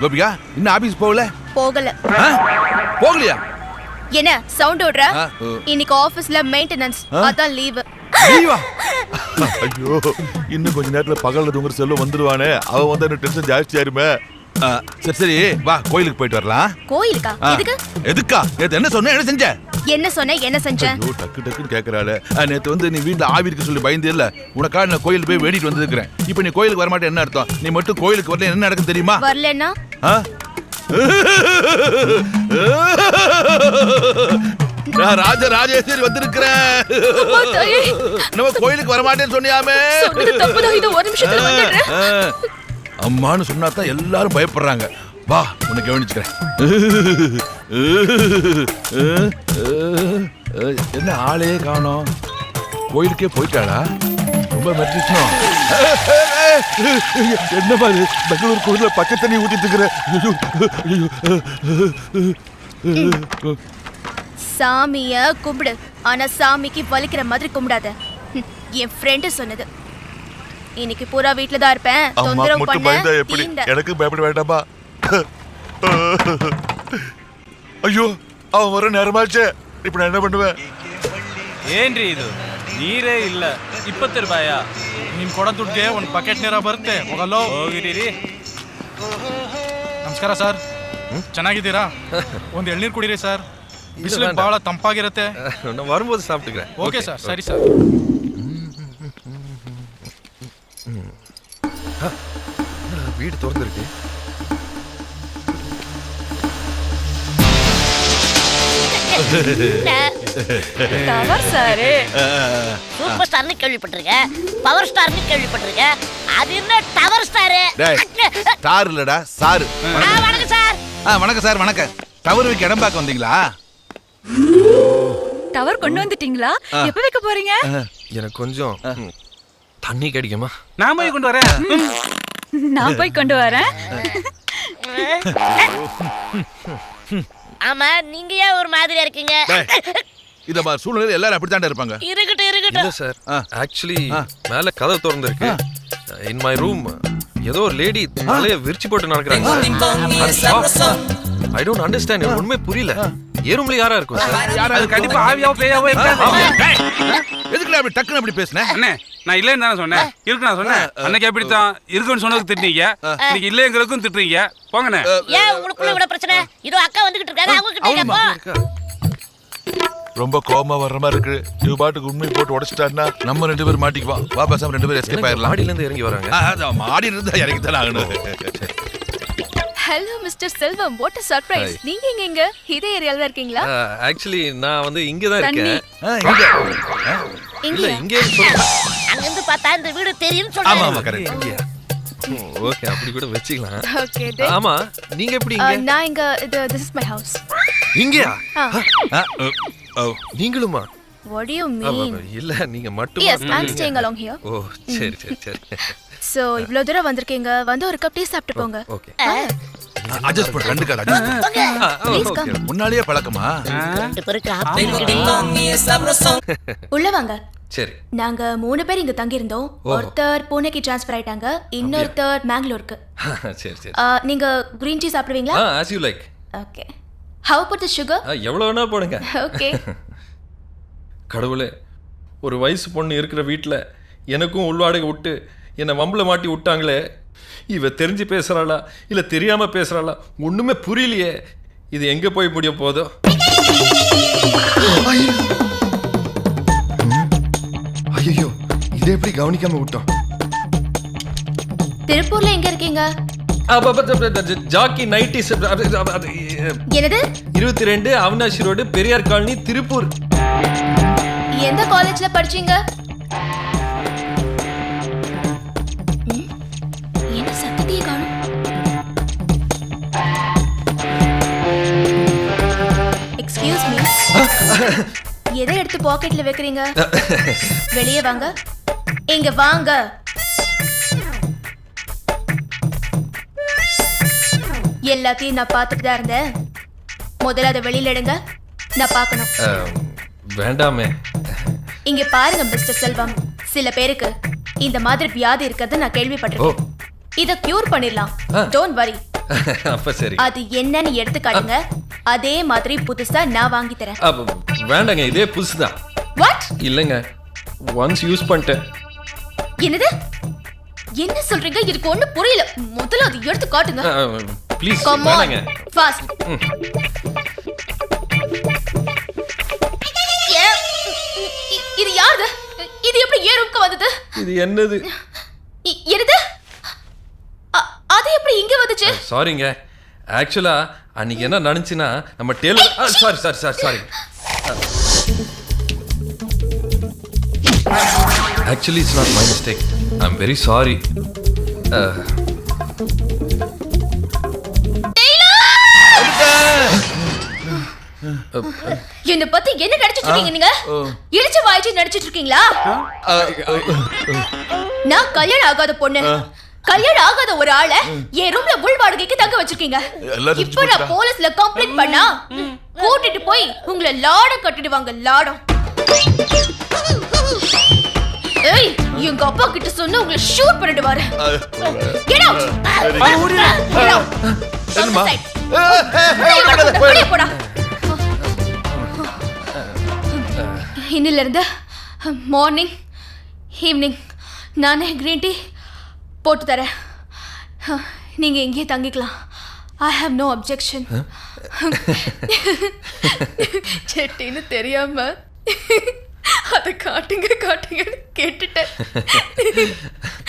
கோபிகா இன்னும் ஆபீஸ் போகல? போகல. ஆ? போகலையா? என்ன சவுண்ட் விடுற ஆ, ஓ. இன்னைக்கு ஆபீஸ்ல மெயின்டெனன்ஸ்? அதான் லீவு லீவா? ஐயோ இன்னும் கொஞ்ச நேரத்துல பகல்ல தூங்குற செல்வம் வந்துருவானே. அவன் வந்து எனக்கு டென்ஷன் ஜாஸ்தி ஆயிருமே. சரி சரி. வா கோயிலுக்கு போயிட்டு வரலாம். கோயிலுக்கா. எதுக்கு? எதுக்கா? நேத்து என்ன சொன்ன? என்ன செஞ்ச? என்ன சொன்ன? என்ன செஞ்சேன் ஐயோ டக்கு டக்குன்னு கேக்குறாளே. நேத்து வந்து நீ வீட்ல ஆவி இருக்கு சொல்லி பயந்தே இல்ல உனக்காக நான் கோயில் போய் வேண்டிட்டு வந்திருக்கிறேன். இப்போ நீ கோயிலுக்கு வர மாட்டே என்ன அர்த்தம்? நீ மட்டும் கோயிலுக்கு வரல என்ன நடக்கும் தெரியுமா? வரலன்னா? நான் ராஜ ராஜேஸ்வரி வந்திருக்கிறேன். நம்ம கோயிலுக்கு வர மாட்டேன்னு சொன்னியாமே அம்மான்னு சொன்னா தான் எல்லாரும் பயப்படுறாங்க. வா உன்னை கவனிச்சுக்கிறேன். என்ன ஆளே காணோம்? கோயிலுக்கே போயிட்டாளா? ரொம்ப மெட்ரிச்சனும் என்ன பாரு பெங்களூர் கோயில பச்சை தண்ணி ஊத்திட்டு இருக்கிற. சாமிய கும்பிடு. ஆனா சாமிக்கு வலிக்கிற மாதிரி கும்பிடாத. என் ஃப்ரெண்டு சொன்னது. இன்னைக்கு பூரா வீட்ல தான் இருப்பேன் தொந்தரவு பண்ண எனக்கு பயப்பட வேண்டாமா? ஐயோ அவன் வர நேரமாச்சே இப்ப நான் என்ன பண்ணுவேன் ಏನ್ರಿ ಇದು ನೀರೇ ಇಲ್ಲ ಇಪ್ಪತ್ತು ರೂಪಾಯ ನೀನ್ ಕೊಡೋ ದುಡ್ಡಿಗೆ ಒಂದು ಬಕೆಟ್ ನೀರ ಬರುತ್ತೆ ಹೋಗಲ್ಲೋ ಹೋಗಿರಿ ನಮಸ್ಕಾರ ಸರ್ ಚೆನ್ನಾಗಿದ್ದೀರಾ ಒಂದು ಎಳ್ನೀರು ಕುಡೀರಿ ಸರ್ ಬಿಸಿಲು வேண்டாம். ಬಹಳ ತಂಪಾಗಿರುತ್ತೆ நான் வரும்போது சாப்பிட்டுக்கிறேன் ಓಕೆ ಸರ್ ಸರಿ ಸರ್ வீடு திறந்துருக்கு டவர் சாரு சூப்பர் ஸ்டார்னு கேள்விப்பட்டிருக்கேன் பவர் ஸ்டார்னு கேள்விப்பட்டிருக்கேன் அது என்ன டவர் ஸ்டாரு டேய் ஸ்டார் இல்லடா சாரு. வணக்கம். சார் ஆ வணக்கம் சார் வணக்கம். டவர் வைக்க இடம் பார்க்க வந்தீங்களா? டவர் கொண்டு வந்துட்டீங்களா? ஆ. எப்ப வைக்க போறீங்க? எனக்கு கொஞ்சம் ம், தண்ணி கிடைக்குமா? நான் போய் கொண்டு வரேன். நான் போய் கொண்டு வரேன். ஆமா நீங்க ஏன் ஒரு மாதிரியா இருக்கீங்க? இத மாதிரி சூழ்நிலையில எல்லாரும் அப்படித்தாண்டா இருப்பாங்க. இருக்கட்டும் இல்ல இருக்கட்டும் சார் ஆ. ஆக்சுவலி. மேல கதவு திறந்துருக்கு. இன் மை ரூம் ஏதோ ஒரு லேடி தலைய விரிச்சு போட்டு நடக்கிறாங்க. ஐ டோன்ட் அண்டர்ஸ்டாண்ட் எனக்கு ஒண்ணுமே புரியல. ஏ ரூம்ல யாரா இருக்கும்? சார் அது கண்டிப்பா ஆவியாவோ பேயாவோ எதுக்குடா அப்படி டக்குன்னு அப்படி பேசுன? அண்ணே நான் இல்லைன்னு தானே சொன்னேன். இருக்கு நான் சொன்னேன். அன்னைக்கு அப்படித்தான். இருக்குன்னு சொன்னதுக்கு திட்டுனீங்க. இன்னைக்கு இல்லைங்கிறதுக்கும் திட்டுறீங்க. போங்கண்ணே. ஏன் உங்களுக்குள்ள இவ்வளவு பிரச்சனை? இதோ அக்கா வந்துகிட்டு இருக்காரு. அவங்க கிட்ட ரொம்ப கோவமா வர்ற மாதிரி இருக்கு. இவ பாட்டுக்கு உண்மை போட்டு உடைச்சிட்டாருன்னா நம்ம ரெண்டு பேரும் மாட்டிக்குவோம். வா பேசாம ரெண்டு பேரும் எஸ்கேப் ஆயிரலாம். மாடியில இருந்து இறங்கி வராங்க. அதான் மாடி இருந்து இறங்கி தானே ஆகணும். Hello mister Selvam what a surprise. நீங்க எங்க இங்க? இதே ஏரியால இருக்கீங்களா? ஆக்சுவலி நான் வந்து இங்க. தான் இருக்கேன் இங்க இங்க இங்கே சொல்லுங்க அங்க இருந்து பார்த்தா இந்த வீடு தெரியும் ஆமா ஆமா கரெக்ட் ஓகே அப்படி கூட வச்சுக்கலாம். ஓகே ஆமா நீங்க எப்படி இங்க? நான் இங்க இது திஸ் இஸ் மை ஹவுஸ் இங்கயா? ஆ. நீங்களுமா? வாட் டு யூ ஆ, மீன் இல்ல நீங்க மட்டும்? Yes I am staying along here oh சரி சரி சரி. சோ இவ்ளோ தூரம் வந்திருக்கீங்க. வந்து ஒரு கப் டீ சாப்பிட்டு போங்க. ஓகே. அட்ஜஸ்ட் பண்ண. முன்னாலேயே பழக்கமா? ரெண்டு பேருக்கு ஆப்பிள் உள்ள வாங்க. சரி. நாங்க மூணு பேர் இங்க தங்கி இருந்தோம் ஒருத்தர் பூனேக்கு ட்ரான்ஸ்ஃபர் ஆயிட்டாங்க. இன்னொருத்தர் மேங்களூருக்கு. சரி சரி. ஆ, நீங்க கிரீன் டீ சாப்பிடுவீங்களா? As you like okay how about the sugar எவ்வளோ வேணா போடுங்க. ஓகே கடவுளே ஒரு வயசு பொண்ணு இருக்கிற வீட்டில் எனக்கும் உள்வாடகை விட்டு என்னை வம்பில் மாட்டி விட்டாங்களே. இவ தெரிஞ்சு பேசுகிறாளா இல்லை தெரியாமல் பேசுகிறாளா ஒன்றுமே புரியலையே. இது எங்கே போய் முடிய போதோ? இதை எப்படி கவனிக்காம விட்டோம்? திருப்பூர்ல எங்க இருக்கீங்க? ஜாக்கி நைட்டி என்னது? இருபத்தி ரெண்டு அவினாஷி ரோடு பெரியார் காலனி திருப்பூர். எந்த காலேஜ்ல படிச்சீங்க? என்ன சத்தத்தையே காணும்? எக்ஸ்கியூஸ் மீ எதை எடுத்து பாக்கெட்ல வைக்கிறீங்க? வெளியே வாங்க. இங்க வாங்க. எல்லாத்தையும் நான் பார்த்துட்டு தான் இருந்தேன். முதல்ல அதை வெளியில எடுங்க. நான் பார்க்கணும். வேண்டாமே. இங்க பாருங்க மிஸ்டர் செல்வம். சில பேருக்கு இந்த மாதிரி வியாதி இருக்கிறது நான் கேள்விப்பட்டிருக்கேன். இத கியூர் பண்ணிடலாம். டோன்ட் வரி அப்ப சரி. அது என்னன்னு எடுத்து காட்டுங்க அதே மாதிரி புதுசா நான் வாங்கி தரேன். வேண்டாங்க இதே புதுசுதான். வாட் இல்லைங்க ஒன்ஸ் யூஸ் பண்ணிட்டேன். என்னது? என்ன சொல்றீங்க? எனக்கு ஒண்ணு புரியல. முதல்ல அது எடுத்து காட்டுங்க. ப்ளீஸ் கம் ஆன் ஃபாஸ்ட் இது யாருது? இது எப்படி ஏன் ரூம்க்கு வந்தது? இது என்னது? என்னது? அது எப்படி இங்க வந்துச்சு? சாரிங்க ஆக்சுவலா அன்னைக்கு என்ன நினைச்சுன்னா நம்ம tailor sorry sorry sorry sorry actually it's not my mistake I'm very sorry என்ன பத்தி என்ன நடிச்சிட்டு இருக்கீங்க நீங்க இடிச்சு வாய்ச்சி நடிச்சிட்டு இருக்கீங்களா நான் கல்யாணம் ஆகாத பொண்ணு. கல்யாணம் ஆகாத ஒரு ஆளை என் ரூம்ல உள் வாடகைக்கு தங்க வச்சிருக்கீங்க. இப்போ நான் போலீஸ்ல கம்ப்ளைண்ட் பண்ணா கூட்டிட்டு போய் உங்களை லாடம் கட்டிடுவாங்க லாடம். ஏய் எங்க அப்பா கிட்ட சொன்னா உங்களை ஷூட் பண்ணிடுவாரு Get out! Get out! என்னம்மா? Outside. வெளிய போடா, வெளிய போடா. இன்னில இருந்து மார்னிங் ஈவினிங் நானே க்ரீன் டீ போட்டு தரேன் நீங்க இங்கேயே தங்கிக்கலாம் ஐ ஹாவ் நோ அப்ஜெக்ஷன் செட்டின்னு தெரியாம அதை காட்டுங்க காட்டுங்கன்னு கேட்டுட்டேன்.